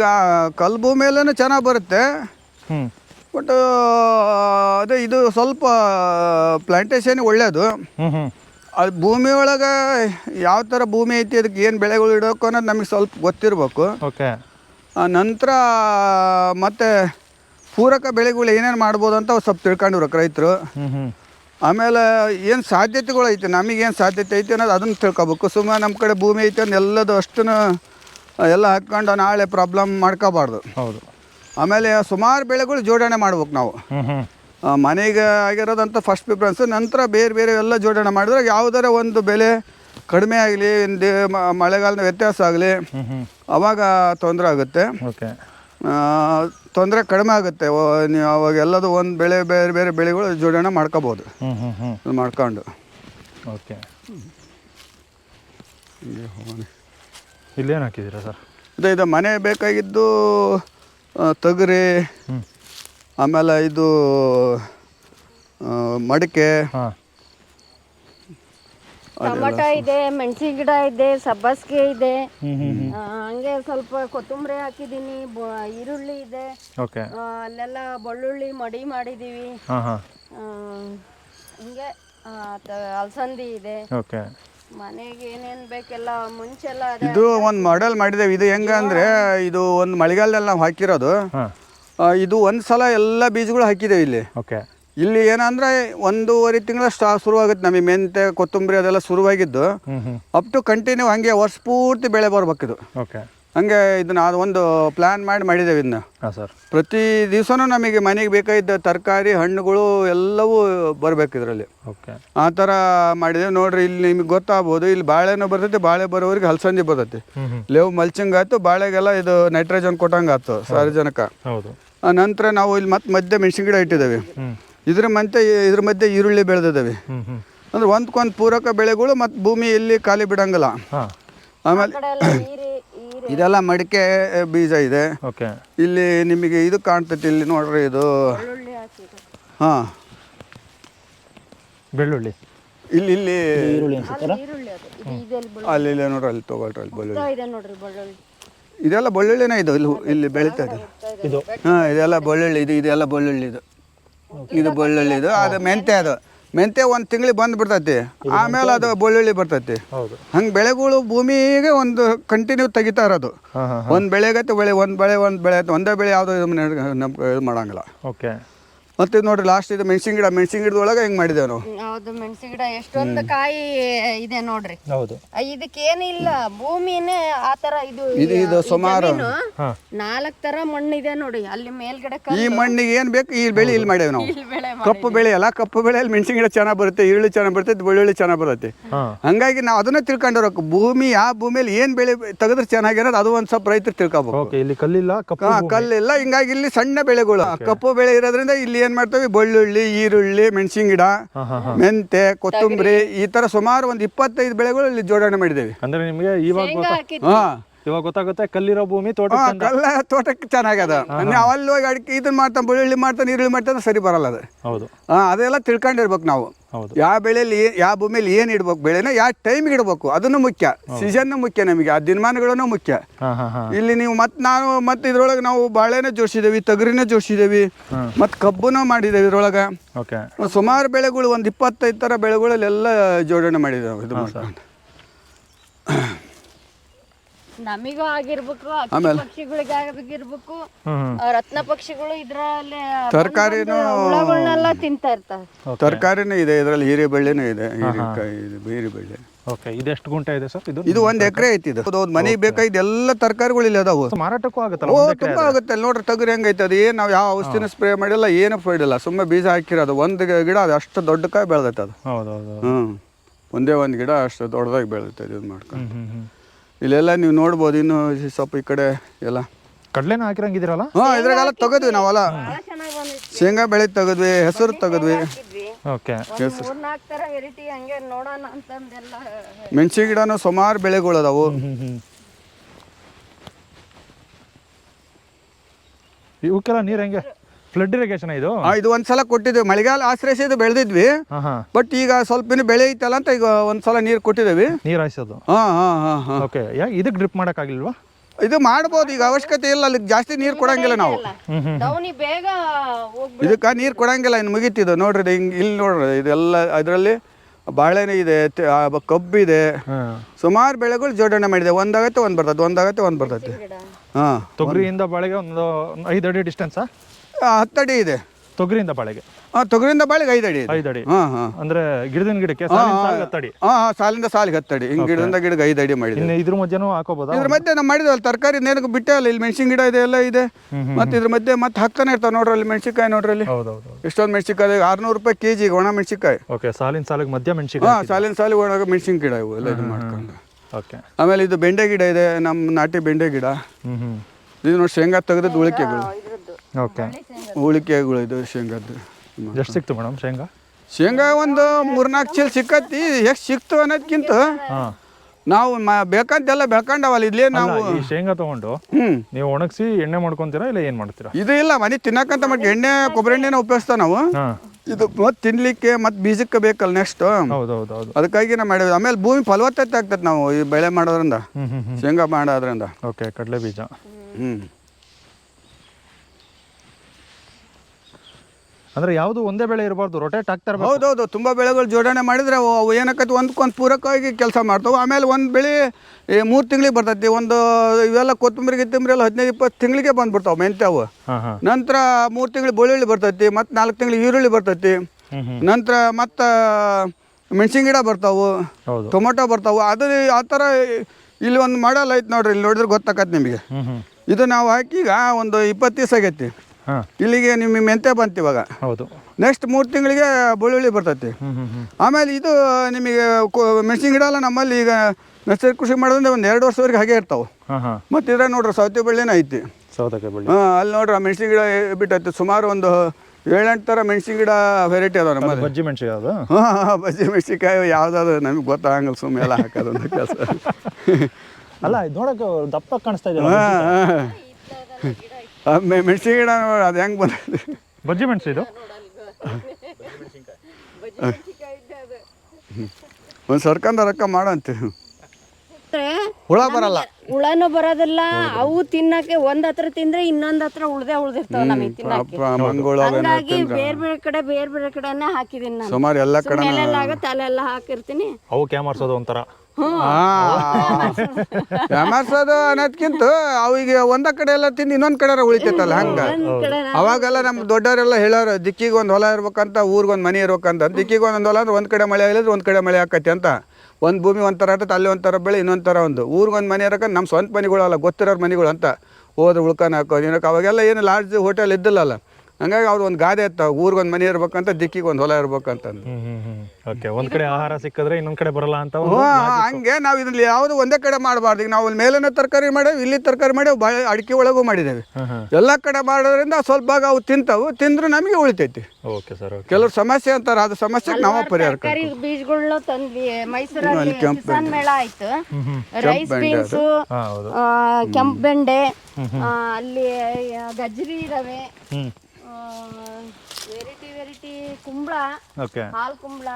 ಈಗ ಕಲ್ಲು ಭೂಮಿಯಲ್ಲೂ ಚೆನ್ನಾಗಿ ಬರುತ್ತೆ. ಬಟ್ ಅದೇ ಇದು ಸ್ವಲ್ಪ ಪ್ಲಾಂಟೇಶನ್ ಒಳ್ಳೆಯದು ಅದು ಭೂಮಿ ಒಳಗೆ ಯಾವ ಥರ ಭೂಮಿ ಐತಿ ಅದಕ್ಕೆ ಏನು ಬೆಳೆಗಳು ಇಡೋಕು ಅನ್ನೋದು ನಮಗೆ ಸ್ವಲ್ಪ ಗೊತ್ತಿರಬೇಕು. ಓಕೆ. ನಂತರ ಮತ್ತೆ ಪೂರಕ ಬೆಳೆಗಳು ಏನೇನು ಮಾಡ್ಬೋದು ಅಂತ ಸ್ವಲ್ಪ ತಿಳ್ಕೊಂಡಿರ್ಬೇಕು ರೈತರು. ಆಮೇಲೆ ಏನು ಸಾಧ್ಯತೆಗಳು ಐತೆ ನಮಗೇನು ಸಾಧ್ಯತೆ ಐತೆ ಅನ್ನೋದು ಅದನ್ನು ತಿಳ್ಕೊಬೇಕು. ಸುಮ್ಮನೆ ನಮ್ಮ ಕಡೆ ಭೂಮಿ ಐತೆ ಅನ್ನೋ ಎಲ್ಲದು ಅಷ್ಟನ್ನು ಎಲ್ಲ ಹಾಕ್ಕೊಂಡು ನಾಳೆ ಪ್ರಾಬ್ಲಮ್ ಮಾಡ್ಕೋಬಾರ್ದು. ಹೌದು. ಆಮೇಲೆ ಸುಮಾರು ಬೆಳೆಗಳು ಜೋಡಣೆ ಮಾಡ್ಬೇಕು ನಾವು. ಮನೆಗೆ ಆಗಿರೋದಂತ ಫಸ್ಟ್ ಪ್ರಿಫರೆನ್ಸ್ ನಂತರ ಬೇರೆ ಬೇರೆ ಎಲ್ಲ ಜೋಡಣೆ ಮಾಡಿದ್ರೆ ಯಾವುದಾರ ಒಂದು ಬೆಲೆ ಕಡಿಮೆ ಆಗಲಿ ಮಳೆಗಾಲದ ವ್ಯತ್ಯಾಸ ಆಗಲಿ ಅವಾಗ ತೊಂದರೆ ಆಗುತ್ತೆ. ಓಕೆ. ತೊಂದರೆ ಕಡಿಮೆ ಆಗುತ್ತೆ. ನೀವು ಅವಾಗ ಎಲ್ಲದು ಒಂದು ಬೆಳೆ ಬೇರೆ ಬೇರೆ ಬೆಳೆಗಳು ಜೋಡಣೆ ಮಾಡ್ಕೋಬೋದು. ಮಾಡ್ಕೊಂಡು. ಓಕೆ. ಇಲ್ಲೇನು ಹಾಕಿದ್ದೀರಾ ಸರ್? ಇದು ಇದು ಮನೆ ಬೇಕಾಗಿದ್ದು ತೊಗರಿ ಆಮೇಲೆ ಇದು ಮಡಿಕೆ ಹಾಂ. ಟೊಮಟೊ ಇದೆ ಮೆಣಸಿನ ಗಿಡ ಇದೆ ಸಬ್ಬಸ್ಗೆ ಇದೆ. ಆ, ಹಂಗೆ ಸ್ವಲ್ಪ ಕೊತ್ತಂಬರಿ ಹಾಕಿದ್ದೀನಿ ಬ- ಈರುಳ್ಳಿ ಇದೆ. ಓಕೆ. ಆ, ಅಲ್ಲೆಲ್ಲ ಬೆಳ್ಳುಳ್ಳಿ ಮಡಿ ಮಾಡಿದೀವಿ ಹಾಂ ಹಾಂ. ಆ, ಹಂಗೆ ಆ, ತ- ಅಲಸಂದಿ ಇದೆ. ಓಕೆ. ಮನೆಗೆ ಏನೇನು ಬೇಕೆಲ್ಲ ಮುಂಚೆಲ್ಲ ಅದೇ ಇದು ಒಂದು ಮಾಡೆಲ್ ಮಾಡಿದ್ದೇವೆ. ಇದು ಹೆಂಗ ಅಂದ್ರೆ ಇದು ಒಂದು ಮಳೆಗಾಲದಲ್ಲಿ ನಾವು ಹಾಕಿರೋದು. ಹಾಂ. ಆ, ಇದು ಒಂದು ಸಲ ಎಲ್ಲ ಬೀಜಗಳು ಹಾಕಿದ್ದೇವೆ ಇಲ್ಲಿ. ಓಕೆ. ಇಲ್ಲಿ ಏನಂದ್ರೆ ಒಂದೂವರೆ ತಿಂಗಳ ಸ್ಟಾ ಶುರುವಾಗುತ್ತೆ ನಮಗೆ ಮೆಂತೆ ಕೊತ್ತಂಬರಿ ಅದೆಲ್ಲ ಶುರುವಾಗಿದ್ದು. ಅಪ್ ಟು ಕಂಟಿನ್ಯೂ ಹಂಗೆ ವರ್ಷ ಪೂರ್ತಿ ಬೆಳೆ ಬರ್ಬೇಕಿದು. ಓಕೆ. ಹಂಗೆ ಇದನ್ನ ಅದು ಒಂದು ಪ್ಲ್ಯಾನ್ ಮಾಡಿ ಮಾಡಿದ್ದೇವೆ ಇದನ್ನ. ಹಾಂ ಸರ್ ಪ್ರತಿ ದಿವಸನೂ ನಮಗೆ ಮನೆಗೆ ಬೇಕಾಗಿದ್ದ ತರಕಾರಿ ಹಣ್ಣುಗಳು ಎಲ್ಲವೂ ಬರಬೇಕು ಇದರಲ್ಲಿ. ಓಕೆ. ಆ ಥರ ಮಾಡಿದ್ದೇವೆ ನೋಡ್ರಿ ಇಲ್ಲಿ ನಿಮಗೆ ಗೊತ್ತಾಗ್ಬೋದು ಇಲ್ಲಿ ಬಾಳೆನೂ ಬರ್ತೈತಿ ಬಾಳೆ ಬರೋವರೆಗೆ ಹಲಸಂದಿ ಬರ್ತೈತಿ. ಲೇವು ಮಲ್ಚಿಂಗ್ ಆಯ್ತು ಬಾಳೆಗೆಲ್ಲ ಇದು ನೈಟ್ರೋಜನ್ ಕೊಟ್ಟಂಗೆ ಆಯ್ತು ಸಾರಜನಕ ಹೌದು. ಆ ನಂತರ ನಾವು ಇಲ್ಲಿ ಮತ್ತೆ ಮಧ್ಯೆ ಮೆಣಸಿನ ಗಿಡ ಇಟ್ಟಿದ್ದೇವೆ. ಇದ್ರ ಮಧ್ಯೆ ಇದ್ರ ಮಧ್ಯೆ ಈರುಳ್ಳಿ ಬೆಳೆದಿದ್ದೇವೆ. ಅಂದ್ರೆ ಒಂದ್ಕೊಂದು ಪೂರಕ ಬೆಳೆಗಳು ಮತ್ತು ಭೂಮಿ ಇಲ್ಲಿ ಖಾಲಿ ಬಿಡಂಗಿಲ್ಲ. ಆಮೇಲೆ ಇದೆಲ್ಲ ಮಡಿಕೆ ಬೀಜ ಇದೆ. ಓಕೆ. ಇಲ್ಲಿ ನಿಮಗೆ ಇದು ಕಾಣ್ತೈತಿ ಇಲ್ಲಿ ನೋಡ್ರಿ ಇದು. ಹಾಂ. ಬೆಳ್ಳುಳ್ಳಿ. ಇಲ್ಲಿ ಇಲ್ಲಿ. ಅಲ್ಲಿ ಈರುಳ್ಳಿ ಅದು. ಇದು ಇದೆಲ್ಲ ಬೆಳ್ಳುಳ್ಳಿ ಅಲ್ಲಿ ಇಲ್ಲಿ ನೋಡ್ರಿ ಅಲ್ಲಿ ತಗೊಳ್ರಿ ಅಲ್ಲಿ ಬೆಳ್ಳುಳ್ಳಿ. ಇದೆ ನೋಡ್ರಿ ಬೆಳ್ಳುಳ್ಳಿ. ಇದೆಲ್ಲ ಬೆಳ್ಳುಳ್ಳಿನೇ ಇದು ಇಲ್ಲಿ ಇಲ್ಲಿ ಬೆಳೀತಾ ಇದೆ. ಇದು. ಹಾಂ ಇದೆಲ್ಲ ಬೆಳ್ಳುಳ್ಳಿ ಇದು ಇದೆಲ್ಲ ಬೆಳ್ಳುಳ್ಳಿ ಇದು. ಇದು ಬೆಳ್ಳುಳ್ಳಿ ಇದು ಅದು ಮೆಂತೆ ಅದು. ಮೆಂತೆ ಒಂದು ತಿಂಗಳಿಗೆ ಬಂದು ಬಿಡ್ತೈತಿ. ಆಮೇಲೆ ಅದು ಬೆಳ್ಳುಳ್ಳಿ ಬರ್ತೈತಿ. ಹಂಗೆ ಬೆಳೆಗಳು ಭೂಮಿಗೆ ಒಂದು ಕಂಟಿನ್ಯೂ ತೆಗಿತಾ ಇರೋದು. ಒಂದು ಬೆಳೆಗತ್ತೆ ಬೆಳೆ ಒಂದು ಬೆಳೆ ಒಂದು ಬೆಳೆ ಒಂದೇ ಬೆಳೆ ಯಾವುದೋ ಇದು ಮಾಡಂಗಿಲ್ಲ. ಓಕೆ ಮತ್ತೆ ನೋಡ್ರಿ ಲಾಸ್ಟ್ ಇದು ಮೆಣಸಿನ ಗಿಡ ಮೆಣಸಿನ ಗಿಡದೊಳಗೆ ಹೆಂಗ್ ಮಾಡಿದೇವ್ ನಾವು? ಹೌದು ಮೆಣಸಿನ ಗಿಡ ಎಷ್ಟೊಂದು ಕಾಯಿ ಇದೆ ನೋಡ್ರಿ. ಹೌದು. ಇದಕ್ಕೇನಿಲ್ಲ ಭೂಮಿನೇ ಆ ತರ ಇದು ಇದು ಇದು ಸುಮಾರು. ಹಾಂ. ನಾಲ್ಕು ತರ ಮಣ್ಣಿದೆ ನೋಡಿ ಅಲ್ಲಿ ಮೇಲ್ಗಡೆ ಈ ಮಣ್ಣಿಗೆ ಏನು ಬೇಕು ಈ ಬೆಳೆ ಇಲ್ಲಿ ಮಾಡೇವೆ ನಾವು. ಕಪ್ಪು ಬೆಳೆ ಅಲ್ಲ ಕಪ್ಪು ಬೆಳೆಯಲ್ಲಿ ಮೆಣಸಿನ ಗಿಡ ಚೆನ್ನಾಗಿ ಬರುತ್ತೆ ಈರುಳ್ಳಿ ಚೆನ್ನಾಗಿ ಬರುತ್ತೆ ಬೆಳ್ಳುಳ್ಳಿ ಚೆನ್ನಾಗಿ ಬರುತ್ತೆ. ಹಾಂ. ಹಂಗಾಗಿ ನಾವು ಅದನ್ನ ತಿಳ್ಕೊಂಡಿರೋಕೆ ಭೂಮಿ ಆ ಭೂಮಿಯಲ್ಲಿ ಏನ್ ಬೆಳೆ ತೆಗೆದ್ರೆ ಚೆನ್ನಾಗಿರೋದು ಅದು ಒಂದ್ ಸ್ವಲ್ಪ ರೈತರು ತಿಳ್ಕೊಬೇಕು. ಓಕೆ ಇಲ್ಲಿ ಕಲ್ಲಿಲ್ಲ ಕಲ್ಲಿಲ್ಲ ಹಿಂಗಾಗಿ ಇಲ್ಲಿ ಸಣ್ಣ ಬೆಳೆಗಳು. ಕಪ್ಪು ಬೆಳೆ ಇರೋದ್ರಿಂದ ಇಲ್ಲಿ ಏನು ಮಾಡ್ತೇವೆ? ಬೆಳ್ಳುಳ್ಳಿ ಈರುಳ್ಳಿ ಮೆಣಸಿನ ಗಿಡ ಮೆಂತೆ ಕೊತ್ತಂಬರಿ ಈ ತರ ಸುಮಾರು ಒಂದು ಇಪ್ಪತ್ತೈದು ಬೆಳೆಗಳು ಇಲ್ಲಿ ಜೋಡಣೆ ಮಾಡಿದ್ದೇವೆ. ಅಂದ್ರೆ ನಿಮಗೆ ಇವಾಗ ಹಾಂ. ಇವಾಗ ಗೊತ್ತಾಗುತ್ತೆ ಕಲ್ಲಿರೋ ಭೂಮಿ ತೋಟ ಹಾ, ಕಲ್ಲ ತೋಟಕ್ಕೆ ಚೆನ್ನಾಗದ ನಾವು ಅಲ್ಲಿ ಹೋಗಿ ಅಡಿಕೆ ಇದನ್ನ ಮಾಡ್ತಾನೆ ಬೆಳ್ಳುಳ್ಳಿ ಮಾಡ್ತಾನೆ ಈರುಳ್ಳಿ ಮಾಡ್ತಾನೆ ಸರಿ ಬರಲ್ಲ ಅದು. ಹೌದು. ಹಾಂ ಅದೆಲ್ಲ ತಿಳ್ಕೊಂಡಿರ್ಬೇಕು ನಾವು. ಹೌದು. ಯಾವ ಬೆಳೆಯಲ್ಲಿ ಏ- ಯಾವ ಭೂಮಿಯಲ್ಲಿ ಏನು ಇಡ್ಬೇಕು ಬೆಳೆನ ಯಾವ ಟೈಮಿಗೆ ಇಡಬೇಕು ಅದನ್ನು ಮುಖ್ಯ. ಸೀಸನ್ ಮುಖ್ಯ ನಮಗೆ ಆ ದಿನಮಾನಗಳನ್ನು ಮುಖ್ಯ. ಹಾಂ ಹಾಂ ಹಾಂ. ಇಲ್ಲಿ ನೀವು ಮತ್ತೆ ನಾವು ಮತ್ತೆ ಇದ್ರೊಳಗೆ ನಾವು ಬಾಳೆನ ಜೋಡಿಸಿದೇವಿ ತೊಗರಿನ ಜೋಡಿಸಿದೇವಿ ಮತ್ತು ಕಬ್ಬುನ ಮಾಡಿದ್ದೇವೆ ಇದ್ರೊಳಗೆ. ಓಕೆ. ಸುಮಾರು ಬೆಳೆಗಳು ಒಂದು ಇಪ್ಪತ್ತೈದು ಥರ ಬೆಳೆಗಳಲ್ಲೆಲ್ಲ ಜೋಡಣೆ ಮಾಡಿದ್ದೇವೆ ಇದು ಮಾಡ್ಕೊಂಡು. ನಮಿಗೂ ಆಗಿರ್ಬೇಕು ಅಕ್ಕಿ ಆಮೇಲೆ? ಪಕ್ಷಿಗಳಿಗೆ ಆಗಿರ್ಬೇಕು. ಆ, ರತ್ನ ಪಕ್ಷಿಗಳು ಇದ್ರಲ್ಲಿ ತರಕಾರಿನೂ ಹುಳಗಳನ್ನೆಲ್ಲ ತಿಂತಾ ಇರ್ತವೆ ತರಕಾರಿನೂ ಇದೆ ಇದರಲ್ಲಿ ಹೀರೆಬಳ್ಳಿನೂ ಇದೆ ಹೀರೆಕಾಯಿ ಇದು ಹೀರೆಬಳ್ಳಿ ಓಕೆ ಇದೆಷ್ಟು ಗುಂಟೆ ಇದೆ ಸರ್? ಇದು ಇದು ಒಂದು ಎಕರೆ ಐತಿ ಇದು ಹೌದು ಮನೆಗೆ ಬೇಕಾಗಿದ್ದು ಎಲ್ಲ ತರಕಾರಿಗಳು ಇಲ್ಲಿ ಅದಾವು. ಸೊ ಮಾರಾಟಕ್ಕೂ ಆಗುತ್ತಲ್ಲ ಓ ಒಂದ್ ಎಕ್ರೆ ತುಂಬ ಆಗುತ್ತೆ. ಅಲ್ಲಿ ನೋಡ್ರಿ ತೊಗರಿ ಹೆಂಗೈತೆ ಅದು ಏನು ನಾವು ಯಾವ ಔಷಧಿನ ಸ್ಪ್ರೇ ಮಾಡಿಲ್ಲ ಏನು ಮಾಡಿಲ್ಲ ಸುಮ್ಮನೆ ಬೀಜ ಹಾಕಿರೋದು ಒಂದು ಗಿಡ ಅದು ಅಷ್ಟು ದೊಡ್ಡ ಕಾಯಿ ಬೆಳೆದೈತೆ ಅದು. ಹೌದು ಹೌದು ಹ್ಞೂ ಒಂದೇ ಒಂದು ಗಿಡ ಅಷ್ಟು ದೊಡ್ಡದಾಗಿ ಬೆಳೆದೈತೆ ಇದು ಮಾಡ್ಕೊಂಡು. ಹ್ಮ್ ಹ್ಮ್ ಹ್ಮ್. ಇಲ್ಲೆಲ್ಲ ನೀವು ನೋಡ್ಬೋದು ಇನ್ನು ಸ್ವಲ್ಪ ಈ ಕಡೆ ಎಲ್ಲ. ಕಡ್ಲೆನ ಹಾಕಿರಂಗಿದ್ರಲ್ಲ ಹಾಂ ಇದ್ರಾಗೆಲ್ಲ ತೆಗೆದ್ವಿ ನಾವೆಲ್ಲ. ಶೇಂಗಾ ಬೆಳೆ ತೆಗೆದ್ವಿ ಹೆಸರು ತೆಗೆದ್ವಿ. ಓಕೆ. ಮೂರ್ನಾಲ್ಕು ತರ ವೆರೈಟಿ ಹಂಗೆ ನೋಡೋಣ ಅಂತಂದೆಲ್ಲ ಮೆಣಸಿನ ಗಿಡನೂ ಸುಮಾರು ಬೆಳೆಗಳು ಅದಾವು. ಇವಕ್ಕೆಲ್ಲ ನೀರು ಹೆಂಗೆ? ಫ್ಲಡ್ ಇರಿಗೇಷನ್ ಇದು? ಆ, ಇದು ಒಂದ್ಸಲ ಕೊಟ್ಟಿದ್ವಿ. ಮಳೆಗಾಲ ಆಶ್ರಯಿಸಿ ಇದು ಬೆಳೆದಿದ್ವಿ. ಹಾಂ ಹಾಂ. ಬಟ್ ಈಗ ಸ್ವಲ್ಪ ಇನ್ನು ಬೆಳೆ ಐತಲ್ಲ ಅಂತ ಈಗ ಒಂದ್ಸಲ ನೀರು ಕೊಟ್ಟಿದ್ದೇವೆ. ನೀರ್ ಹಾಯಿಸೋದು? ಹಾಂ ಹಾಂ ಹಾಂ ಹಾಂ. ಓಕೆ ಯಾ ಇದಕ್ಕೆ ಡ್ರಿಪ್ ಮಾಡೋಕ್ಕಾಗಿಲ್ವಾ ಇದು ಮಾಡ್ಬೋದು. ಈಗ ಅವಶ್ಯಕತೆ ಇಲ್ಲ. ಅಲ್ಲಿ ಜಾಸ್ತಿ ನೀರು ಕೊಡಂಗಿಲ್ಲ ನಾವು. ಡೌನಿ ಬೇಗ ಹೋಗ್ಬಿಡ ಇದಕ್ಕೆ ನೀರು ಕೊಡಂಗಿಲ್ಲ. ಇನ್ನು ಮುಗೀತಿದ್ದು. ನೋಡ್ರಿ ಇದು ಹಿಂಗೆ ಇಲ್ಲಿ ನೋಡ್ರಿ ಇದೆಲ್ಲ ಅದರಲ್ಲಿ ಬಾಳೆನೇ ಇದೆ ತೆ- ಆ, ಬ- ಕಬ್ಬಿದೆ ಹಾಂ. ಸುಮಾರು ಬೆಳೆಗಳು ಜೋಡಣೆ ಮಾಡಿದೆ. ಒಂದಾಗತ್ತೆ ಒಂದು ಬರ್ತದೆ. ಒಂದಾಗತ್ತೆ ಒಂದು ಬರ್ತದೆ. ಹಾ ಹಾಂ. ತೊಗರಿಯಿಂದ ಬಾಳೆಗೆ ಒಂದು ಐದು ಅಡಿ ಡಿಸ್ಟೆನ್ಸಾ ಹತ್ತಡಿ ಇದೆ. ತೊಗರಿಯಿಂದ ಬಾಳೆಗೆ. ಹಾಂ ತೊಗರಿಂದ ಬಾಳೆಗೆ ಐದು ಅಡಿ ಇದೆ. ಐದು ಅಡಿ. ಹಾಂ ಹಾಂ. ಅಂದ್ರೆ ಗಿಡದಿಂದ ಗಿಡಕ್ಕೆ ಸಾಲಿಂದ ಸಾಲಿಗೆ ಹತ್ತಡಿ ಹಾಂ ಹಾಂ ಸಾಲಿಂದ ಸಾಲಿಗೆ ಹತ್ತಡಿ ಹಿಂಗೆ ಗಿಡದಿಂದ ಗಿಡಕ್ಕೆ ಐದು ಅಡಿ ಮಾಡಿದ್ವಿ ಇನ್ನು ಇದ್ರ ಮಧ್ಯನೂ ಹಾಕೋಬೋದಾ? ಇದ್ರ ಮಧ್ಯೆ ನಾವು ಮಾಡಿದ್ವಲ್ಲ ತರಕಾರಿ ನೇನಕ್ಕೆ ಬಿಟ್ಟೆ ಅಲ್ಲ ಇಲ್ಲಿ ಮೆಣಸಿನ ಗಿಡ ಇದೆ ಎಲ್ಲ ಇದೆ. ಮತ್ತೆ ಇದ್ರ ಮಧ್ಯೆ ಮತ್ತೆ ಹಕ್ಕನೇ ಇರ್ತಾವೆ ನೋಡ್ರಿ ಅಲ್ಲಿ ಮೆಣಸಿನಕಾಯಿ ನೋಡ್ರಿ ಅಲ್ಲಿ. ಹೌದೌದು ಎಷ್ಟೊಂದು ಮೆಣಸಿನಕಾಯಿ ಆರ್ನೂರು ರೂಪಾಯಿ ಕೆ ಜಿಗೆ ಒಣ ಮೆಣಸಿನಕಾಯಿ. ಓಕೆ ಸಾಲಿನ ಸಾಲಿಗೆ ಮಧ್ಯ ಮೆಣಸಿನಕಾಯಿ ಹಾಂ ಸಾಲಿನ ಸಾಲಿಗೆ ಒಣ ಮೆಣಸಿನ ಗಿಡ ಇವು ಎಲ್ಲ ಇದು ಮಾಡ್ಕೊಂಡು. ಓಕೆ ಆಮೇಲೆ ಇದು ಬೆಂಡೆ ಗಿಡ ಇದೆ ನಮ್ಮ ನಾಟಿ ಬೆಂಡೆ ಗಿಡ. ಇದು ನೋಡಿ ಶೇಂಗಾ ತೆಗೆದದ್ದು ಉಳಿಕೆಗಳು. ಓಕೆ. ಉಳಿಕೆಗಳು ಇದು ಶೇಂಗಾದ್ದು. ಎಷ್ಟು ಸಿಕ್ತು ಮೇಡಮ್ ಶೇಂಗಾ? ಶೇಂಗಾ ಒಂದು ಮೂರ್ನಾಲ್ಕು ಚೀಲ ಸಿಕ್ಕತ್ತಿ ಎಷ್ಟು ಸಿಕ್ತು ಅನ್ನೋದ್ಕಿಂತ ನಾವು ಮ ಬೇಕಂತೆಲ್ಲ ಬೆಳ್ಕೊಂಡವಲ್ಲ ಇಲ್ಲಿ ನಾವು ಈ ಶೇಂಗಾ ತಗೊಂಡು ಹ್ಞೂ ನೀವು ಒಣಗಿಸಿ ಎಣ್ಣೆ ಮಾಡ್ಕೊಂತೀರಾ ಇಲ್ಲ ಏನು ಮಾಡ್ತೀರಾ? ಇದು ಇಲ್ಲ ಮನೆ ತಿನ್ನಕಂತ ಮತ್ತೆ ಎಣ್ಣೆ ಕೊಬ್ಬರಿ ಎಣ್ಣೆನ ಉಪಯೋಗಿಸ್ತಾ ನಾವು. ಇದು ಮತ್ತೆ ತಿನ್ಲಿಕ್ಕೆ ಮತ್ತೆ ಬೀಜಕ್ಕೆ ಬೇಕಲ್ಲ ನೆಕ್ಸ್ಟ್ ಹೌದು ಹೌದು ಹೌದು ಅದಕ್ಕಾಗಿ ನಾವು ಮಾಡಿದ್ವಿ ಆಮೇಲೆ ಭೂಮಿ ಫಲವತ್ತತೆ ಆಗ್ತದೆ ನಾವು ಈ ಬೆಳೆ ಮಾಡೋದ್ರಿಂದ. ಶೇಂಗಾ ಮಾಡೋದ್ರಿಂದ. ಓಕೆ ಕಡಲೆ ಬೀಜ ಹ್ಞೂ ಅಂದ್ರೆ ಯಾವುದು ಒಂದೇ ಬೆಳೆ ಇರಬಾರ್ದು ರೊಟೇಟ್ ಆಗ್ತಾ ಹೌದು ಹೌದೌದು ತುಂಬ ಬೆಳೆಗಳು ಜೋಡಣೆ ಮಾಡಿದ್ರೆ ಅವು ಅವು ಒಂದ್ಕೊಂದು ಪೂರಕವಾಗಿ ಕೆಲಸ ಮಾಡ್ತಾವೆ. ಆಮೇಲೆ ಒಂದು ಬೆಳೆ ಮೂರು ತಿಂಗಳಿಗೆ ಬರ್ತೈತಿ. ಒಂದು ಇವೆಲ್ಲ ಕೊತ್ತಂಬರಿ ಗಿತ್ತಂಬರಿ ಎಲ್ಲ ಹದಿನೈದು ಇಪ್ಪತ್ತು ತಿಂಗಳಿಗೆ ಬಂದ್ಬಿಡ್ತಾವೆ ಮೆಂತ್ಯವು ನಂತರ ಮೂರು ತಿಂಗಳು ಬೆಳ್ಳುಳ್ಳಿ ಬರ್ತೈತಿ ಮತ್ತು ನಾಲ್ಕು ತಿಂಗಳು ಈರುಳ್ಳಿ ಬರ್ತೈತಿ. ನಂತರ ಮತ್ತು ಮೆಣಸಿನ ಗಿಡ ಬರ್ತಾವು ಹೌದು. ಟೊಮೊಟೊ ಬರ್ತಾವು. ಅದು ಆ ಥರ ಇಲ್ಲಿ ಒಂದು ಮಾಡಲ್ ಐತೆ ನೋಡ್ರಿ ಇಲ್ಲಿ ನೋಡಿದ್ರೆ ಗೊತ್ತಾಕತ್ತೆ ನಿಮಗೆ. ಇದು ನಾವು ಹಾಕಿ ಈಗ ಒಂದು ಇಪ್ಪತ್ತು ದಿವಸ ಆಗೈತಿ. ಇಲ್ಲಿಗೆ ನಿಮಗೆ ಮೆಂತ್ಯ ಬಂತು ಇವಾಗ. ಹೌದು. ನೆಕ್ಸ್ಟ್ ಮೂರು ತಿಂಗಳಿಗೆ ಬೆಳ್ಳುಳ್ಳಿ ಬರ್ತೈತಿ. ಆಮೇಲೆ ಇದು ನಿಮಗೆ ಮೆಣಸಿನ ಗಿಡ ಎಲ್ಲ ನಮ್ಮಲ್ಲಿ ಈಗ ನರ್ಸರಿ ಕೃಷಿ ಮಾಡೋದಂದ್ರೆ ಒಂದು ಎರಡು ವರ್ಷವರೆಗೆ ಹಾಗೆ ಇರ್ತಾವೆ. ಮತ್ತೆ ಇದ್ರಾಗ ನೋಡ್ರಿ ಸೌತೆ ಬಳ್ಳಿನ ಐತಿ. ಸೌತೆ ಬಳ್ಳಿ. ಹಾಂ ಅಲ್ಲಿ ನೋಡ್ರಿ ಮೆಣಸಿನ ಗಿಡ ಬಿಟ್ಟೈತಿ. ಸುಮಾರು ಒಂದು ಏಳೆಂಟು ಥರ ಮೆಣಸಿನ ಗಿಡ ವೆರೈಟಿ ಅದಾವ ನಮ್ಮ ಬಜ್ಜಿ ಮೆಣಸಿನ ಅದು ಹಾಂ ಬಜ್ಜಿ ಮೆಣಸಿನ್ಕಾಯಿ ಯಾವ್ದಾದ್ರು ನಮಗೆ ಗೊತ್ತಾಗಲ್ಲ ಸುಮ್ಮನೆ ಎಲ್ಲ ಹಾಕೋದು ಅಂತ ಕೆಲಸ. ಅಲ್ಲ ನೋಡಕ್ಕೆ ದಪ್ಪ ಕಾಣಿಸ್ತಾ ಇದೆ ಹಾಂ ಮೆಣಸಿನ ಗಿಡ ನೋಡಿ ಅದು ಹೆಂಗೆ ಬಂದೈತೆ ಬಜ್ಜಿ ಮೆಣಸು ಇದು? ಒಂದು ಸರ್ಕಂದ ರೊಕ್ಕ ಹುಳ ಬರಲ್ಲ. ಹುಳನೂ ಬರೋದಿಲ್ಲ. ಅವು ತಿನ್ನಕ್ಕೆ ಒಂದ್ ಹತ್ರ ತಿಂದ್ರೆ ಇನ್ನೊಂದ್ ಹತ್ರ ಉಳ್ದೆ ಉಳ್ದಿರ್ತಾವ ನಮಗೆ ತಿನ್ನಕ್ಕೆ. ಮಂಗೋಳು ಹಂಗಾಗಿ ಬೇರೆ ಬೇರೆ ಕಡೆ ಬೇರೆ ಬೇರೆ ಕಡೆನೆ ಹಾಕಿದೀನಿ ನಾನು. ಸುಮಾರು ಎಲ್ಲ ಕಡೆ ಮೇಲೆಲ್ಲ ಆಗುತ್ತೆ ಅಲ್ಲೆಲ್ಲ ಹಾಕಿರ್ತೀನಿ. ಅವು ಕ್ಯಾಮರ್ಸೋದು ಒಂಥರ. ಕ್ಯಾಮರ್ಸೋದು ಅನ್ನೋದ್ಕಿಂತ ಅವಿಗೆ ಒಂದ ಕಡೆ ಎಲ್ಲ ತಿಂದು ಇನ್ನೊಂದ್ ಕಡೆ ಉಳಿತೈತಲ್ಲ ಹಂಗ. ಅವಾಗೆಲ್ಲ ನಮ್ ದೊಡ್ಡವರೆಲ್ಲ ಹೇಳೋರು ದಿಕ್ಕಿಗೆ ಒಂದ್ ಹೊಲ ಇರ್ಬೇಕಂತ ಊರ್ಗೊಂದ್ ಮನೆ ಇರ್ಬೇಕಂತ ದಿಕ್ಕಿಗೆ ಒಂದ್ ಹೊಲ ಅಂದ್ರೆ ಒಂದ್ ಕಡೆ ಮಳೆ ಆಗಿಲ್ಲ ಒಂದ್ ಕಡೆ ಮಳೆ ಆಕತಿ ಅಂತ. ಒಂದು ಭೂಮಿ ಒಂಥರ ಇರ್ತೈತೆ, ಅಲ್ಲಿ ಒಂಥರ ಬೆಳೆ ಇನ್ನೊಂದು ಥರ ಒಂದು. ಊರಿಗೊಂದು ಮನೆ ಇರಕ್ಕೆ ನಮ್ಮ ಸ್ವಂತ ಮನೆಗಳಲ್ಲ, ಗೊತ್ತಿರೋರು ಮನೆಗಳು ಅಂತ ಹೋದ್ರೆ ಉಳ್ಕೊಂಡು ಹಾಕೋದು ಏನಕ್ಕೆ ಅವಾಗೆಲ್ಲ ಏನು ಲಾಡ್ಜ್ ಹೋಟೆಲ್ ಇದ್ದಿಲ್ಲಲ್ಲ. ಹಂಗಾಗಿ ಅವ್ರು ಒಂದು ಗಾದೆ ಇರ್ತಾವೆ ಊರಿಗೊಂದು ಮನೆ ಇರ್ಬೇಕಂತ ದಿಕ್ಕಿಗೆ ಒಂದು ಹೊಲ ಇರ್ಬೇಕಂತಂದು. ಓಕೆ ಒಂದು ಕಡೆ ಆಹಾರ ಸಿಕ್ಕಿದ್ರೆ ಇನ್ನೊಂದು ಕಡೆ ಬರಲ್ಲ ಅಂತ ಹಂಗೆ ನಾವು ಇದ್ರಲ್ಲಿ ಯಾವುದು ಒಂದೇ ಕಡೆ ಮಾಡಬಾರ್ದು. ಈಗ ನಾವು ಮೇಲಿನ ತರಕಾರಿ ಮಾಡೇವಿ ಇಲ್ಲಿ ತರಕಾರಿ ಮಾಡೇವು ಬಾ ಅಡಿಕೆ ಒಳಗೂ ಮಾಡಿದ್ದೇವೆ. ಎಲ್ಲ ಕಡೆ ಮಾಡೋದ್ರಿಂದ ಸ್ವಲ್ಪ ಭಾಗ ಅವು ತಿಂತಾವು ತಿಂದ್ರೆ ನಮಗೆ ಉಳಿತೈತಿ. ಓಕೆ ಸರ್ ಸಮಸ್ಯೆ ಅಂತಾರೆ ಅದು ಸಮಸ್ಯೆಗೆ ನಾವು ಪರಿಹಾರ ತರಕಾರಿ ಬೀಜಗಳನ್ನ ತಂದ್ವಿ. ಮೈಸೂರಲ್ಲಿ ಕಿಸಾನ್ ಮೇಳ ಆಯ್ತು. ರೈಸ್ ಬೀನ್ಸ್ ಕೆಂಪು ಬೆಂಡೆ ಆ, ಅಲ್ಲಿ ಗಜ್ರಿ ಇದಾವೆ ವೆರೈಟಿ ವೆರೈಟಿ ಕುಂಬಳ ಓಕೆ. ಹಾಲು ಕುಂಬಳ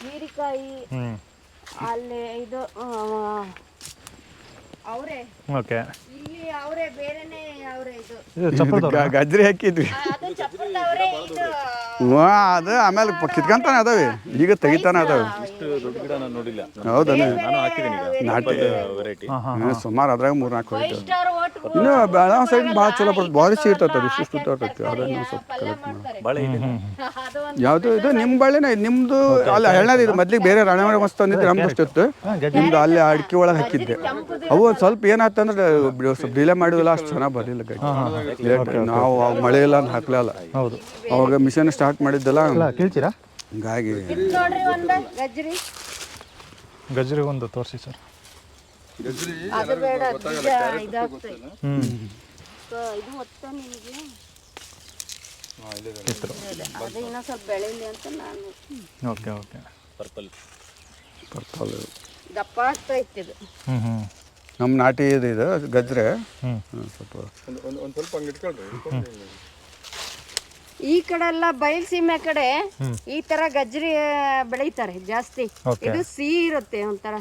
ಹೀರಿಕಾಯಿ ಹ್ಞೂ ಅಲ್ಲಿ ಇದು ಅವರೇ. ಓಕೆ. ಇಲ್ಲಿ ಅವರೇ ಬೇರೆನೆ ಅವರೇ ಇದು. ಗಜ್ರಿ ಹಾಕಿದ್ವಿ. ಅದು ಚಪ್ಪಲ್ ಅವರೇ ಇದು ವಾ ಅದು ಆಮೇಲೆ ಪ- ಕಿತ್ಕೊಂತಾನೆ ಅದಾವೆ. ಈಗ ತೆಗಿತಾನೆ ಅದಾವೆ. ಹೌದನ ನಾನು ಹಾಂ ಹಾಂ ಹ್ಮ್, ಸುಮಾರು ಅದ್ರಾಗ ಮೂರು ನಾಲ್ಕು ಹೋಯ್ತು ಇನ್ನು ಬೆಳಗಾವ್ ಸೈಡ್ ಭಾಳ ಚಲೋ ಬರ್ತದೆ. ಭಾರಿ ಇರ್ತೈತೆ ಅದು ಇಷ್ಟು ಇರ್ತೈತೆ ಅದನ್ನು ಸ್ವಲ್ಪ ಕಲೆಕ್ಟ್ ಒಂದು ಯಾವುದು ಇದು? ನಿಮ್ಮ ಬಳ್ಳಿನ ಇದು? ನಿಮ್ಮದು ಅಲ್ಲಿ ಹೇಳೋದು ಇದು ಮೊದ್ಲಿಗೆ ಬೇರೆ ರಾಣೆವಾಡ ಮಸ್ತ್ ತಂದಿದ್ದು ನಮ್ದು ಅಷ್ಟಿತ್ತು ನಿಮ್ದು ಅಲ್ಲಿ ಅಡಿಕೆ ಒಳಗೆ ಹಾಕಿದ್ದೆ. ಅವು ಒಂದು ಸ್ವಲ್ಪ ಏನಾಯ್ತಂದ್ರೆ ಸ್ವಲ್ಪ ಡಿಲೇ ಮಾಡಿದ್ವಲ್ಲ ಅಷ್ಟು ಚೆನ್ನಾಗಿ ಬರಲಿಲ್ಲ ಗಡ್ಡಿ. ಲೇಟ್ ನಾವು ಅವ್ ಮಳೆ ಇಲ್ಲ ಅಂತ ಹಾಕ್ಲಲ್ಲ ಹೌದು. ಅವಾಗ ಮಿಷನ್ ಸ್ಟಾರ್ಟ್ ಮಾಡಿದ್ದೆಲ್ಲ. ಕೇಳ್ತೀರಾ? ಹಿಂಗಾಗಿ ನೋಡ್ರಿ ಒಂದು ಗಜ್ರಿ ಗಜ್ರಿ ಒಂದು ತೋರಿಸಿ ಸರ್. ಅದು ಬೇಡ ಇದಾಗ್ತದೆ ಇದು ಒತ್ತ ನಿಮಗೆ. ಅದು ಇನ್ನೂ ಸ್ವಲ್ಪ ಬೆಳೀಲಿ ಅಂತ ನಾನು ಓಕೆ ಓಕೆ. ಪರ್ಪಲ್ ದಪ್ಪ ಆಗ್ತಾ ಇತ್ತು ಇದು. ಹ್ಞೂ ಹ್ಞೂ ನಮ್ಮ ನಾಟಿ ಇದು ಇದು ಗಜ್ರೆ ಸ್ವಲ್ಪ ಹ್ಮ್, ಸ್ವಲ್ಪ. ಈ ಕಡೆ ಎಲ್ಲ ಬಯಲ್ಸೀಮೆ ಕಡೆ ಈ ತರ ಗಜ್ರಿ ಬೆಳೀತಾರೆ ಜಾಸ್ತಿ. ಇದು ಸಿಹಿ ಇರುತ್ತೆ ಒಂಥರ.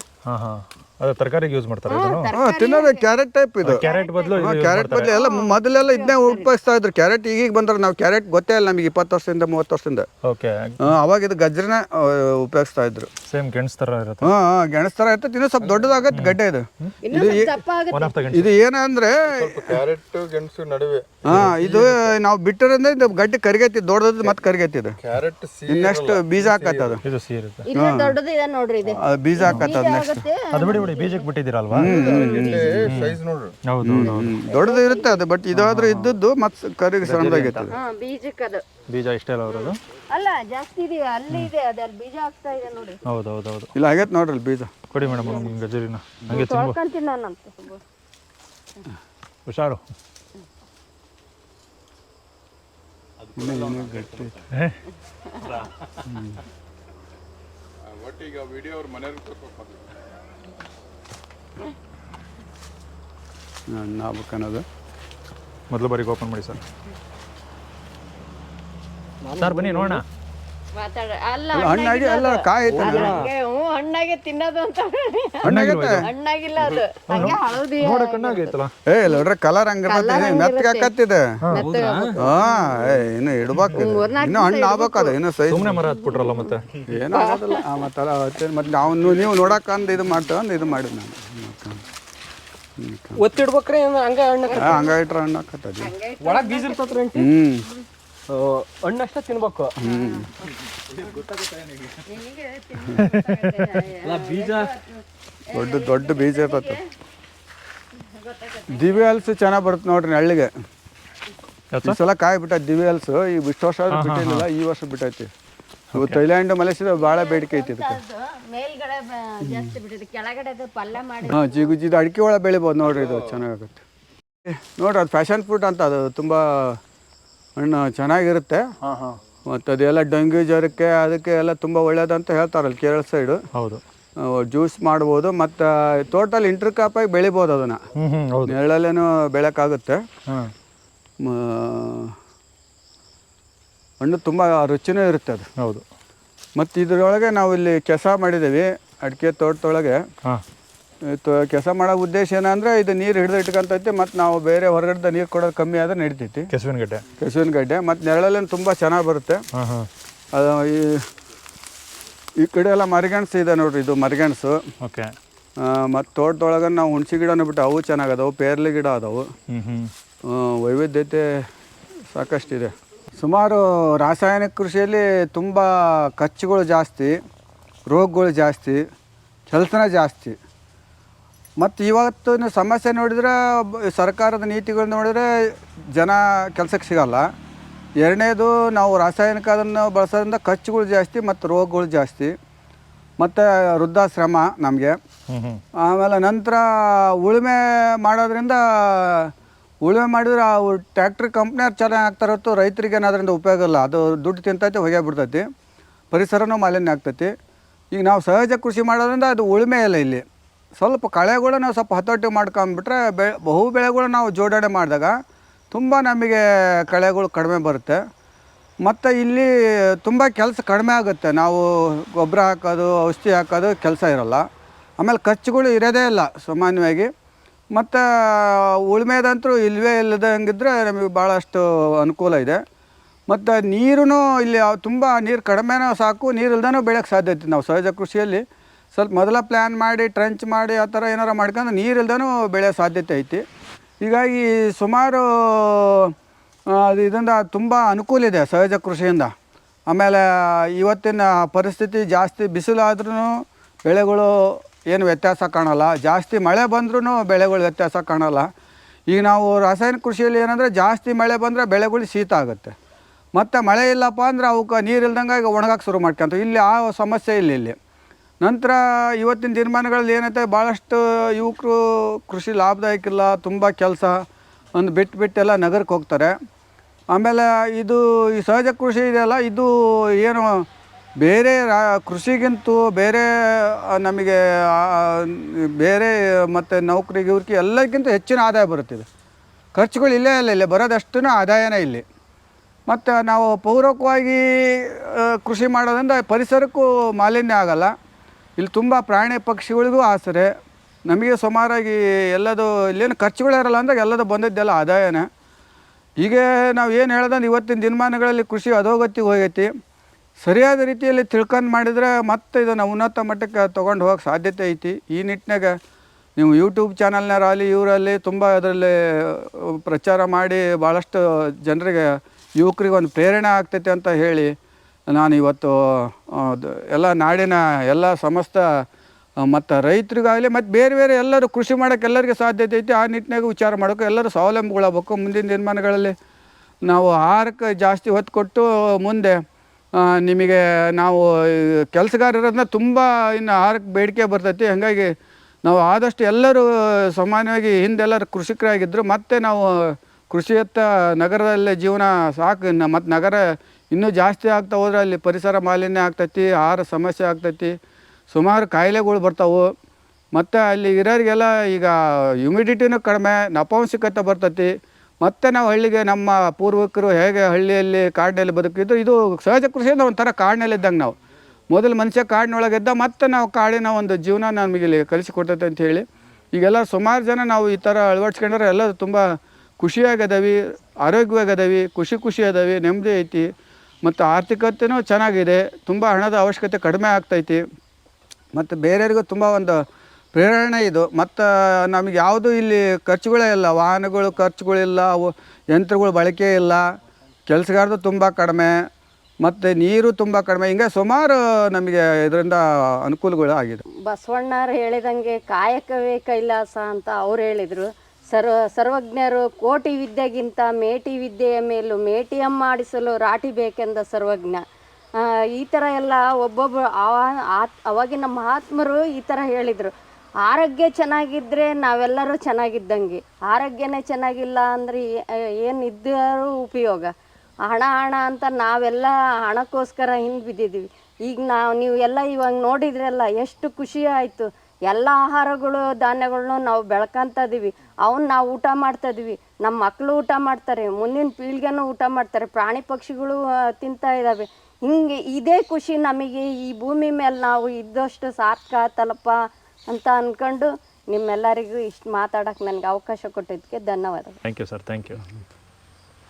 ಅದೇ ತರಕಾರಿಗೆ ಯೂಸ್ ಮಾಡ್ತಾರೆ ಇದನ್ನು ಹಾಂ ತಿನ್ನೋದು ಕ್ಯಾರೆಟ್ ಟೈಪ್ ಇದು. ಕ್ಯಾರೆಟ್ ಬದಲು ಇದು ಕ್ಯಾರೆಟ್. ಬದಲು ಎಲ್ಲ ಮೊದಲೆಲ್ಲ ಇದನ್ನೇ ಉಪಯೋಗಿಸ್ತಾ ಇದ್ರು. ಕ್ಯಾರೆಟ್ ಈಗೀಗ ಬಂದ್ರೆ ನಾವು ಕ್ಯಾರೆಟ್ ಗೊತ್ತೇ ಇಲ್ಲ ನಮಗೆ ಇಪ್ಪತ್ತು ವರ್ಷದಿಂದ ಮೂವತ್ತು ವರ್ಷದಿಂದ. ಓಕೆ ಆ, ಅವಾಗ ಇದು ಗಜ್ರನ ಆ, ಉಪಯೋಗಿಸ್ತಾ ಇದ್ರು. ಸೇಮ್ ಗೆಣಸ್ ಥರ ಇರುತ್ತೆ. ಹಾಂ ಹಾಂ ಗೆಣಸ್ ಥರ ಇರ್ತೈತೆ. ಇನ್ನೂ ಸ್ವಲ್ಪ ದೊಡ್ಡದಾಗತ್ತೆ ಗಡ್ಡೆ ಇದು. ಇನ್ನೂ ಸ್ವಲ್ಪ ದಪ್ಪ ಆಗುತ್ತೆ. ಒನ್ ಆಫ್ ದ ಗೆಣಸ್. ಇದು ಏನಂದ್ರೆ ಕ್ಯಾರೆಟ್ ಗೆಣಸು ನಡುವೆ. ಹಾ ಇದು ನಾವು ಬಿಟ್ಟರಿಂದ ಇದು ಗಡ್ಡೆ ಕರಿಗೈತಿ ದೊಡ್ಡದು ಮತ್ತೆ ಕರಿಗೈತಿ ಇದು. ಕ್ಯಾರೆಟ್ ಸಿ ಇನ್ನೆಷ್ಟು ಬೀಜ ಹಾಕತ್ತ ಅದು. ಇದು ಸಿ ಇರುತ್ತೆ. ಇಲ್ಲ ದೊಡ್ಡದು ಇದೆ ನೋಡ್ರಿ ಇದೆ. ಅದು ಬೀಜ ಹಾಕತ್ತ ಅದು ನೆಕ್ಸ್ಟ್ ಅದು ಬಿಡಿ ಬಿಡಿ. ಬೀಜಕ್ಕೆ ಬಿಟ್ಟಿದ್ದೀರಲ್ವಾ? ಸೈಜ್ ನೋಡ್ರಿ. ಹೌದು ಹೌದು ಹೌದು. ದೊಡ್ಡದು ಇರುತ್ತೆ ಅದು ಬಟ್ ಇದಾದ್ರೆ ಇದ್ದದ್ದು ಮತ್ತೆ ಕರಿಗೆ ಸಣ್ಣದಾಗೈತೆ ಅದು ಹಾ ಬೀಜಕ್ಕೆ ಅದು. ಬೀಜ ಇಷ್ಟೇ ಅಲ್ಲ ಅವರದು ಅಲ್ಲ ಜಾಸ್ತಿ ಇದೆ ಅಲ್ಲಿ ಇದೆ ಅದು ಬೀಜ ಆಗ್ತಾ ಇದೆ ನೋಡಿ. ಹೌದು ಹೌದು ಹೌದು. ಇಲ್ಲ ಆಗೈತೆ ನೋಡ್ರಿ ಅಲ್ಲಿ ಬೀಜ. ಕೊಡಿ ಮೇಡಮ್ ನಿಮ್ಗೆ ಗಜರಿನ ಹಂಗೆ ತೊಳ್ಕೊಂತೀನಿ ಹುಷಾರು? ಒಟ್ಟಿಗೆ ವಿಡಿಯೋ ಅವ್ರ ಮನೆಯವ್ರಿಗೆ ನಾಲ್ಕನ್ನೋದು ಮೊದಲು ಬಾರಿಗೆ ಓಪನ್ ಮಾಡಿ ಸರ್. ಸರ್ ಬನ್ನಿ ನೋಡೋಣ. ಮಾತಾಡ ಅಲ್ಲ ಅಲ್ಲ ಹಣ್ಣಾಗಿ ಅಲ್ಲ ಕಾಯಿ ಐತೆ ಹಂಗೆ ಹ್ಞೂ ಹಣ್ಣಾಗೆ ತಿನ್ನೋದು ಅಂತ ಹಣ್ಣಾಗೈತೆ ಹಣ್ಣಾಗಿಲ್ಲ ಅದು. ಹಂಗೆ ಹಳದಿ ನೋಡ ಕಣ್ಣಾಗೈತಲ್ಲ ಏ ಇಲ್ಲ ನೋಡ್ರಿ ಕಲರ್ ಹಂಗಿರ್ತೈತೆ ಮೆತ್ತಗೆ ಹಾಕತ್ತಿದೆ ಹಾ ಏ ಇನ್ನು ಇಡ್ಬೇಕು. ಇದು. ಇನ್ನು ಹಣ್ಣು ಆಗ್ಬೇಕು ಅದು ಇನ್ನು ಸೈಜ್ ಸುಮ್ಮನೆ ಮರ ಹತ್ಬಿಟ್ರಲ್ಲ ಮತ್ತೆ? ಏನೂ ಆಗೋದಿಲ್ಲ. ಆ, ಮತ್ತೆ ಅಲ್ಲ ಅವತ್ತೇ ಮತ್ತೆ ನಾವು ನೀವು ನೋಡಕ್ಕಂದು ಇದು ಮಾಡ್ತೇವೆ ಅಂದು ಇದು ಮಾಡಿದ್ ನಾನು. ಒತ್ತಿಡ್ಬೇಕ್ರಿ ಹಂಗ ಹಣ್ಣು ಹಂಗ ಹಂಗಾಗಿಟ್ರೆ ಹಣ್ಣು ಹಾಕತ್ತದ ಒಳಗ್ ಬೀಜ ಇರ್ತತ್ರಿ ಹ್ಮ್. ಹಣ್ಣು ಅಷ್ಟ ತಿನ್ಬೇಕು. ಬೀಜ? ದೊಡ್ಡ ದೊಡ್ಡ ಬೀಜ ಇರ್ತೈತೆ. ದಿವ್ಯ ಹಲ್ಸು ಚೆನ್ನಾಗಿ ಬರುತ್ತೆ ನೋಡ್ರಿ ಹಳ್ಳಿಗೆ. ಈ ಸಲ ಕಾಯಿ ಬಿಟ್ಟ ದಿವ್ಯ ಹಲ್ಸು. ಈ ಇಷ್ಟು ವರ್ಷ ಆದ್ರೂ ಬಿಟ್ಟಿಲ್ಲ ಈ ವರ್ಷ ಬಿಟ್ಟೈತಿ. ಇವು ಥೈಲ್ಯಾಂಡ್ ಮಲೇಷ್ಯಾದ ಭಾಳ ಬೇಡಿಕೆ ಐತಿ ಇದಕ್ಕೆ. ಹಾಂ ಜಿಗು ಜಿದು ಅಡಿಕೆ ಒಳಗೆ ಬೆಳಿಬೋದು ನೋಡ್ರಿ ಇದು ಚೆನ್ನಾಗುತ್ತೆ ನೋಡ್ರಿ ಅದು ಫ್ಯಾಷನ್ ಫ್ರೂಟ್ ಅಂತ ಅದು ತುಂಬ ಹಣ್ಣು ಚೆನ್ನಾಗಿರುತ್ತೆ. ಹಾಂ ಹಾಂ. ಮತ್ತು ಅದೆಲ್ಲ ಡೆಂಗ್ಯೂ ಜ್ವರಕ್ಕೆ ಅದಕ್ಕೆ ಎಲ್ಲ ತುಂಬ ಒಳ್ಳೆಯದಂತ ಹೇಳ್ತಾರಲ್ಲ ಕೇರಳ ಸೈಡು ಹೌದು. ಜ್ಯೂಸ್ ಮಾಡ್ಬೋದು ಮತ್ತು ಟೋಟಲ್ ಇಂಟರ್ ಕಾಪಾಗಿ ಬೆಳಿಬೋದು ಅದನ್ನು. ನೆರಳಲ್ಲೇನು ಬೆಳೆಯೋಕ್ಕಾಗುತ್ತೆ ಹಣ್ಣು ತುಂಬ ರುಚಿನೂ ಇರುತ್ತೆ ಅದು. ಹೌದು. ಮತ್ತು ಇದರೊಳಗೆ ನಾವು ಇಲ್ಲಿ ಕೆಲಸ ಮಾಡಿದ್ದೀವಿ ಅಡಿಕೆ ತೋಟದೊಳಗೆ. ಕೆಲಸ ಮಾಡೋ ಉದ್ದೇಶ ಏನಂದ್ರೆ ಇದು ನೀರು ಹಿಡಿದು ಇಟ್ಕೊಂತೈತಿ ಮತ್ತು ನಾವು ಬೇರೆ ಹೊರಗಡೆ ನೀರು ಕೊಡೋದು ಕಮ್ಮಿ ಆದ್ರೆ ನಡಿತೈತಿ. ಕೆಸುವಿನ ಗಡ್ಡೆ. ಕೆಸುವಿನ ಗಡ್ಡೆ ಮತ್ತು ನೆರಳಲ್ಲೇನು ತುಂಬ ಚೆನ್ನಾಗಿ ಬರುತ್ತೆ. ಅದು ಈ ಈ ಕಡೆ ಎಲ್ಲ ಮರಿಗೆಣಸು ಇದೆ ನೋಡ್ರಿ ಇದು ಮರಿಗೆಣಸು ಓಕೆ. ಮತ್ತು ತೋಟದೊಳಗೆ ನಾವು ಹುಣಸಿ ಗಿಡನೂ ಬಿಟ್ಟು ಅವು ಚೆನ್ನಾಗದವು ಪೇರ್ಲೆ ಗಿಡ ಅದಾವು. ವೈವಿಧ್ಯತೆ ಸಾಕಷ್ಟು ಇದೆ ವೈವಿಧ್ಯತೆ ಸಾಕಷ್ಟಿದೆ. ಸುಮಾರು ರಾಸಾಯನಿಕ ಕೃಷಿಯಲ್ಲಿ ತುಂಬ ಖರ್ಚುಗಳು ಜಾಸ್ತಿ ರೋಗಗಳು ಜಾಸ್ತಿ ಕೆಲಸನ ಜಾಸ್ತಿ. ಮತ್ತು ಇವತ್ತಿನ ಸಮಸ್ಯೆ ನೋಡಿದ್ರೆ ಸರ್ಕಾರದ ನೀತಿಗಳು ನೋಡಿದರೆ ಜನ ಕೆಲಸಕ್ಕೆ ಸಿಗಲ್ಲ. ಎರಡನೇದು ನಾವು ರಾಸಾಯನಿಕ ಅದನ್ನು ಬಳಸೋದ್ರಿಂದ ಖರ್ಚುಗಳು ಜಾಸ್ತಿ ಮತ್ತು ರೋಗಗಳು ಜಾಸ್ತಿ. ಮತ್ತು ವೃದ್ಧಾಶ್ರಮ ನಮಗೆ. ಆಮೇಲೆ ನಂತರ ಉಳುಮೆ ಮಾಡೋದ್ರಿಂದ ಉಳುಮೆ ಮಾಡಿದ್ರೆ ಅವು ಟ್ಯಾಕ್ಟ್ರಿ ಕಂಪ್ನಿಯವ್ರು ಚೆನ್ನಾಗಿ ಆಗ್ತಾರೆ ಹೊರತು ರೈತರಿಗೆ ಅದರಿಂದ ಉಪಯೋಗ ಇಲ್ಲ. ಅದು ದುಡ್ಡು ತಿಂತೈತೆ ಹೊಗೆ ಬಿಡ್ತೈತಿ. ಪರಿಸರನೂ ಮಾಲಿನ್ಯ ಆಗ್ತೈತಿ. ಈಗ ನಾವು ಸಹಜ ಕೃಷಿ ಮಾಡೋದ್ರಿಂದ ಅದು ಉಳುಮೆ ಇಲ್ಲ ಇಲ್ಲಿ. ಸ್ವಲ್ಪ ಕಳೆಗಳು ನಾವು ಸ್ವಲ್ಪ ಹತೋಟಿ ಮಾಡ್ಕೊಂಬಿಟ್ರೆ ಬೆ, ಬಹು ಬೆಳೆಗಳು ನಾವು ಜೋಡಣೆ ಮಾಡಿದಾಗ ತುಂಬ ನಮಗೆ ಕಳೆಗಳು ಕಡಿಮೆ ಬರುತ್ತೆ. ಮತ್ತು ಇಲ್ಲಿ ತುಂಬ ಕೆಲಸ ಕಡಿಮೆ ಆಗುತ್ತೆ. ನಾವು ಗೊಬ್ಬರ ಹಾಕೋದು, ಔಷಧಿ ಹಾಕೋದು ಕೆಲಸ ಇರೋಲ್ಲ. ಆಮೇಲೆ ಖರ್ಚುಗಳು ಇರೋದೇ ಇಲ್ಲ ಸಾಮಾನ್ಯವಾಗಿ. ಮತ್ತು ಉಳುಮೆದಂತೂ ಇಲ್ಲವೇ ಇಲ್ಲದಂಗಿದ್ರೆ ನಮಗೆ ಭಾಳಷ್ಟು ಅನುಕೂಲ ಇದೆ. ಮತ್ತು ನೀರು ಇಲ್ಲಿ ತುಂಬ ನೀರು ಕಡಿಮೆನೂ ಸಾಕು ನೀರು ಇಲ್ದೇ ಬೆಳೆಯೋಕ್ಕೆ ಸಾಧ್ಯತೆ ನಾವು ಸಹಜ ಕೃಷಿಯಲ್ಲಿ ಸ್ವಲ್ಪ ಮೊದಲ ಪ್ಲ್ಯಾನ್ ಮಾಡಿ ಟ್ರಂಚ್ ಮಾಡಿ, ಆ ಥರ ಏನಾರು ಮಾಡ್ಕೊಂಡು ನೀರಿಲ್ದನೂ ಬೆಳೆಯೋ ಸಾಧ್ಯತೆ ಐತಿ. ಹೀಗಾಗಿ ಸುಮಾರು ಅದು ಇದರಿಂದ ತುಂಬ ಅನುಕೂಲ ಇದೆ ಸಹಜ ಕೃಷಿಯಿಂದ. ಆಮೇಲೆ ಇವತ್ತಿನ ಪರಿಸ್ಥಿತಿ ಜಾಸ್ತಿ ಬಿಸಿಲಾದ್ರೂ ಬೆಳೆಗಳು ಏನು ವ್ಯತ್ಯಾಸ ಕಾಣಲ್ಲ. ಜಾಸ್ತಿ ಮಳೆ ಬಂದ್ರೂ ಬೆಳೆಗಳು ವ್ಯತ್ಯಾಸ ಕಾಣಲ್ಲ. ಈಗ ನಾವು ರಾಸಾಯನಿಕ ಕೃಷಿಯಲ್ಲಿ ಏನಂದರೆ ಜಾಸ್ತಿ ಮಳೆ ಬಂದರೆ ಬೆಳೆಗಳು ಶೀತ ಆಗುತ್ತೆ. ಮತ್ತು ಮಳೆ ಇಲ್ಲಪ್ಪ ಅಂದ್ರೆ ಅವಕ್ಕೆ ನೀರು ಇಲ್ದಂಗೆ ಈಗ ಒಣಗಕ್ಕೆ ಶುರು ಮಾಡ್ಕೊಂತ ಇಲ್ಲಿ ಆ ಸಮಸ್ಯೆ ಇಲ್ಲ ಇಲ್ಲಿ. ನಂತರ ಇವತ್ತಿನ ದಿನಮಾನಗಳಲ್ಲಿ ಏನೈತೆ ಭಾಳಷ್ಟು ಯುವಕರು ಕೃಷಿ ಲಾಭದಾಯಕ ಇಲ್ಲ ತುಂಬ ಕೆಲಸ ಒಂದು ಬಿಟ್ಟು ಬಿಟ್ಟೆಲ್ಲ ನಗರಕ್ಕೆ ಹೋಗ್ತಾರೆ. ಆಮೇಲೆ ಇದು ಈ ಸಹಜ ಕೃಷಿ ಇದೆಯಲ್ಲ ಇದು ಏನು ಬೇರೆ ರಾ ಕೃಷಿಗಿಂತೂ ಬೇರೆ ನಮಗೆ ಬೇರೆ ಮತ್ತು ನೌಕರಿ ಇವ್ರಿಗೆ ಎಲ್ಲಕ್ಕಿಂತ ಹೆಚ್ಚಿನ ಆದಾಯ ಬರುತ್ತಿದೆ. ಖರ್ಚುಗಳು ಇಲ್ಲೇ ಇಲ್ಲ, ಇಲ್ಲೇ ಬರೋದಷ್ಟು ಆದಾಯನೇ ಇಲ್ಲಿ. ಮತ್ತು ನಾವು ಪೌರಕವಾಗಿ ಕೃಷಿ ಮಾಡೋದ್ರಿಂದ ಪರಿಸರಕ್ಕೂ ಮಾಲಿನ್ಯ ಆಗಲ್ಲ. ಇಲ್ಲಿ ತುಂಬ ಪ್ರಾಣಿ ಪಕ್ಷಿಗಳಿಗೂ ಆಸರೆ. ನಮಗೆ ಸುಮಾರಾಗಿ ಎಲ್ಲದು ಇಲ್ಲೇನು ಖರ್ಚುಗಳಿರಲ್ಲ ಅಂದಾಗ ಎಲ್ಲದು ಬಂದಿದ್ದೆಲ್ಲ ಆದಾಯನೇ. ಈಗ ನಾವು ಏನು ಹೇಳ್ದಂದ್ರೆ ಇವತ್ತಿನ ದಿನಮಾನಗಳಲ್ಲಿ ಕೃಷಿ ಅಧೋಗತಿಗೆ ಹೋಗೈತಿ. ಸರಿಯಾದ ರೀತಿಯಲ್ಲಿ ತಿಳ್ಕೊಂಡು ಮಾಡಿದರೆ ಮತ್ತೆ ಇದನ್ನು ಉನ್ನತ ಮಟ್ಟಕ್ಕೆ ತೊಗೊಂಡು ಹೋಗೋಕ್ಕೆ ಸಾಧ್ಯತೆ ಐತಿ. ಈ ನಿಟ್ಟಿನಾಗ ನೀವು ಯೂಟ್ಯೂಬ್ ಚಾನಲ್ನಾರಲ್ಲಿ ಇವರಲ್ಲಿ ತುಂಬ ಅದರಲ್ಲಿ, ಪ್ರಚಾರ ಮಾಡಿ ಭಾಳಷ್ಟು ಜನರಿಗೆ ಯುವಕರಿಗೆ ಒಂದು ಪ್ರೇರಣೆ ಆಗ್ತೈತೆ ಅಂತ ಹೇಳಿ ನಾನು ಇವತ್ತು ಎಲ್ಲ ನಾಡಿನ ಎಲ್ಲ ಸಮಸ್ತ ಮತ್ತು ರೈತರಿಗಾಗಲಿ ಮತ್ತು ಬೇರೆ ಬೇರೆ ಎಲ್ಲರೂ ಕೃಷಿ ಮಾಡೋಕ್ಕೆ ಎಲ್ಲರಿಗೆ ಸಾಧ್ಯತೆ ಐತಿ, ಆ ನಿಟ್ಟಿನಾಗ ವಿಚಾರ ಮಾಡೋಕೆ ಎಲ್ಲರೂ ಸ್ವಾವಲಂಬಿಗಳಾಗಬೇಕು ಮುಂದಿನ ದಿನಮಾನಗಳಲ್ಲಿ ನಾವು ಆಹಾರಕ್ಕೆ ಜಾಸ್ತಿ ಹೊತ್ತು ಕೊಟ್ಟು ಮುಂದೆ ನಿಮಗೆ ನಾವು ಕೆಲಸಗಾರರನ್ನ ತುಂಬ ಇನ್ನು ಆಹಾರಕ್ಕೆ ಬೇಡಿಕೆ ಬರ್ತೈತಿ. ಹಾಗಾಗಿ ನಾವು ಆದಷ್ಟು ಎಲ್ಲರೂ ಸಾಮಾನ್ಯವಾಗಿ ಹಿಂದೆಲ್ಲರೂ ಕೃಷಿಕರಾಗಿದ್ದರು ಮತ್ತೆ ನಾವು ಕೃಷಿಯತ್ತ ನಗರದಲ್ಲೇ ಜೀವನ ಸಾಕು ಮತ್ತು ನಗರ ಇನ್ನೂ ಜಾಸ್ತಿ ಆಗ್ತಾ ಹೋದ್ರೆ ಅಲ್ಲಿ ಪರಿಸರ ಮಾಲಿನ್ಯ ಆಗ್ತೈತಿ, ಆಹಾರ ಸಮಸ್ಯೆ ಆಗ್ತೈತಿ, ಸುಮಾರು ಕಾಯಿಲೆಗಳು ಬರ್ತಾವೆ. ಮತ್ತು ಅಲ್ಲಿ ಇರೋರಿಗೆಲ್ಲ ಈಗ ಹ್ಯುಮಿಡಿಟಿನೂ ಕಡಿಮೆ ನಪಾಂಶಿಕತೆ ಬರ್ತೈತಿ. ಮತ್ತು ನಾವು ಹಳ್ಳಿಗೆ ನಮ್ಮ ಪೂರ್ವಿಕರು ಹೇಗೆ ಹಳ್ಳಿಯಲ್ಲಿ ಕಾಡಿನಲ್ಲಿ ಬದುಕಿದ್ರು, ಇದು ಸಹಜ ಕೃಷಿಯಿಂದ ಒಂಥರ ಕಾಡಿನಲ್ಲಿದ್ದಂಗೆ ನಾವು. ಮೊದಲು ಮನುಷ್ಯ ಕಾಡಿನೊಳಗಿದ್ದ ಮತ್ತೆ ನಾವು ಕಾಡಿನ ಒಂದು ಜೀವನ ನಮಗೆ ಇಲ್ಲಿ ಕಲಿಸಿಕೊಡ್ತೈತೆ ಅಂತ ಹೇಳಿ. ಈಗೆಲ್ಲ ಸುಮಾರು ಜನ ನಾವು ಈ ಥರ ಅಳವಡಿಸ್ಕೊಂಡ್ರೆ ಎಲ್ಲ ತುಂಬ ಖುಷಿಯಾಗದವಿ, ಆರೋಗ್ಯವಾಗದವಿ, ಖುಷಿ ಖುಷಿ ಅದಾವೆ ನೆಮ್ಮದಿ ಐತಿ. ಮತ್ತು ಆರ್ಥಿಕತೆಯೂ ಚೆನ್ನಾಗಿದೆ. ತುಂಬ ಹಣದ ಅವಶ್ಯಕತೆ ಕಡಿಮೆ ಆಗ್ತೈತಿ. ಮತ್ತು ಬೇರೆಯವ್ರಿಗೂ ತುಂಬ ಒಂದು ಪ್ರೇರಣೆ ಇದು. ಮತ್ತು ನಮಗೆ ಯಾವುದು ಇಲ್ಲಿ ಖರ್ಚುಗಳೇ ಇಲ್ಲ. ವಾಹನಗಳು ಖರ್ಚುಗಳಿಲ್ಲ. ಅವು ಯಂತ್ರಗಳು ಬಳಕೆ ಇಲ್ಲ. ಕೆಲಸಗಾರದು ತುಂಬ ಕಡಿಮೆ. ಮತ್ತು ನೀರು ತುಂಬ ಕಡಿಮೆ. ಹಿಂಗೆ ಸುಮಾರು ನಮಗೆ ಇದರಿಂದ ಅನುಕೂಲಗಳು ಆಗಿದೆ. ಬಸವಣ್ಣರು ಹೇಳಿದಂಗೆ ಕಾಯಕವೇ ಕೈಲಾಸ ಅಂತ ಅವ್ರು ಹೇಳಿದರು. ಸರ್ವ, ಸರ್ವಜ್ಞರು ಕೋಟಿ ವಿದ್ಯೆಗಿಂತ ಮೇಟಿ ವಿದ್ಯೆಯ ಮೇಲೂ ಮೇಟಿಯಂ ಮಾಡಿಸಲು ರಾಟಿ ಬೇಕೆಂದ ಸರ್ವಜ್ಞ. ಈ ಥರ ಎಲ್ಲ ಒಬ್ಬೊಬ್ಬ ಆ- ಆ- ಅವಾಗಿನ ಮಹಾತ್ಮರು ಈ ಥರ ಹೇಳಿದರು. ಆರೋಗ್ಯ ಚೆನ್ನಾಗಿದ್ದರೆ ನಾವೆಲ್ಲರೂ ಚೆನ್ನಾಗಿದ್ದಂಗೆ. ಆರೋಗ್ಯನೇ ಚೆನ್ನಾಗಿಲ್ಲ ಅಂದರೆ ಏನು ಇದ್ದರೂ ಉಪಯೋಗ. ಹಣ ಹಣ ಅಂತ ನಾವೆಲ್ಲ ಹಣಕ್ಕೋಸ್ಕರ ಹಿಂದೆ ಬಿದ್ದಿದ್ದೀವಿ ಈಗ ನಾವು, ನೀವು ಎಲ್ಲ ಇವಾಗ ನೋಡಿದ್ರಲ್ಲ ಎಷ್ಟು ಖುಷಿ ಆಯಿತು. ಎಲ್ಲ ಆಹಾರಗಳು ಧಾನ್ಯಗಳನ್ನೂ ನಾವು ಬೆಳ್ಕೊತ ಇದೀವಿ. ಅವನ್ನ ನಾವು ಊಟ ಮಾಡ್ತಾ ಇದೀವಿ. ನಮ್ಮ ಮಕ್ಕಳು ಊಟ ಮಾಡ್ತಾರೆ. ಮುಂದಿನ ಪೀಳಿಗೆನೂ ಊಟ ಮಾಡ್ತಾರೆ. ಪ್ರಾಣಿ ಪಕ್ಷಿಗಳು ತಿಂತಾ ಇದ್ದಾವೆ ಹಿಂಗೆ ಇದೇ ಖುಷಿ ನಮಗೆ. ಈ ಭೂಮಿ ಮೇಲೆ ನಾವು ಇದ್ದಷ್ಟು ಸಾರ್ಥಕ ತಲಪ ಅಂತ ಅಂದ್ಕೊಂಡು ನಿಮ್ಮೆಲ್ಲರಿಗೂ ಇಷ್ಟು ಮಾತಾಡಕ್ಕೆ ನನಗೆ ಅವಕಾಶ ಕೊಟ್ಟಿದ್ದಕ್ಕೆ ಧನ್ಯವಾದ thank you sir thank you